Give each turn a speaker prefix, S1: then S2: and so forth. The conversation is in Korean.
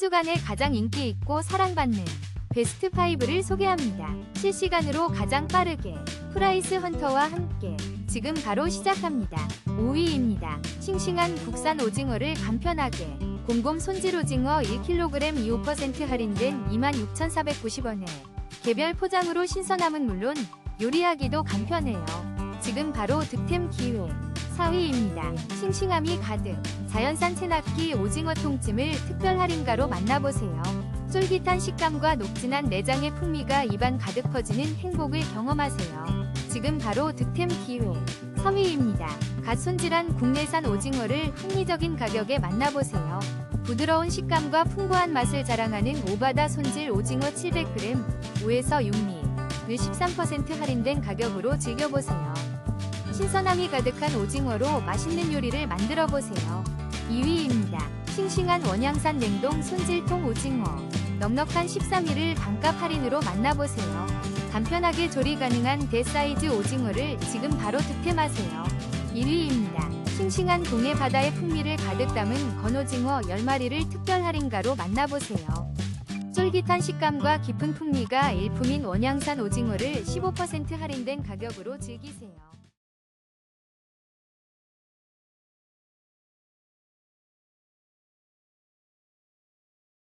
S1: 주간에 가장 인기 있고 사랑받는 베스트 5를 소개합니다. 실시간으로 가장 빠르게 프라이스 헌터와 함께 지금 바로 시작합니다. 5위입니다. 싱싱한 국산 오징어를 간편하게 곰곰 손질 오징어 1kg 25% 할인된 26,490원에 개별 포장으로 신선함은 물론 요리하기도 간편해요. 지금 바로 득템 기회. 4위입니다. 싱싱함이 가득 자연산 채낚기 오징어 통찜을 특별 할인가로 만나보세요. 쫄깃한 식감과 녹진한 내장의 풍미가 입안 가득 퍼지는 행복을 경험하세요. 지금 바로 득템 기회. 3위입니다. 갓 손질한 국내산 오징어를 합리적인 가격에 만나보세요. 부드러운 식감과 풍부한 맛을 자랑하는 오바다 손질 오징어 700g 5에서 6미 을13% 할인된 가격으로 즐겨보세요. 신선함이 가득한 오징어로 맛있는 요리를 만들어 보세요. 2위입니다. 싱싱한 원양산 냉동 손질통 오징어. 넉넉한 13위를 반값 할인으로 만나보세요. 간편하게 조리 가능한 대사이즈 오징어를 지금 바로 득템하세요. 1위입니다. 싱싱한 동해 바다의 풍미를 가득 담은 건오징어 10마리를 특별 할인가로 만나보세요. 쫄깃한 식감과 깊은 풍미가 일품인 원양산 오징어를 15% 할인된 가격으로 즐기세요.